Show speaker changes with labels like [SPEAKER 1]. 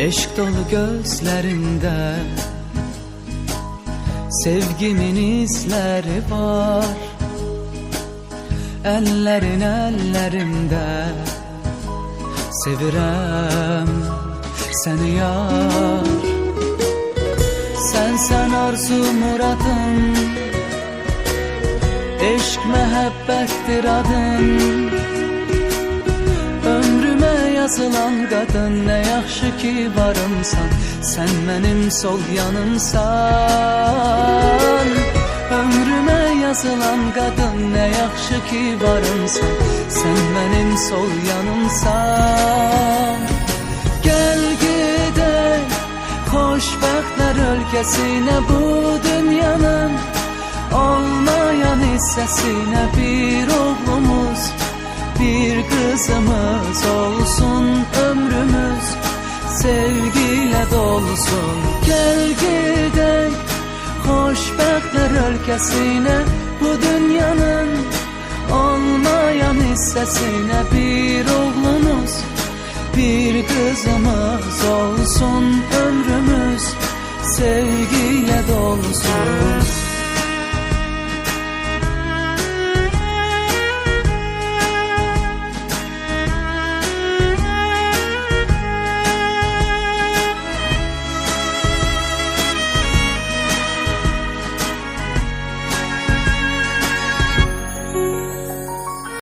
[SPEAKER 1] Eşk dolu gözlerinde Sevgimin izleri var Ellerin ellerimde Sevirem seni yar Sen sen arzu muradın Eşk mehabbettir adın yazılan kadın Ne yaxşı ki varımsan Sen benim sol yanımsan. Ömrüme yazılan kadın Ne yaxşı ki varımsan Sen benim sol yanımsan. Gel gidelim Xoşbəxtlər ölkəsinə bu dünyanın. Olmayan hissəsinə bir oğlumuz Bir kızımız olsun ömrümüz Sevgiyle dolsun. Gel gidelim Xoşbəxtlər ölkəsinə Bu dünyanın Olmayan hissəsinə bir oğlumuz bir kızımız olsun ömrümüz sevgiyle dolsun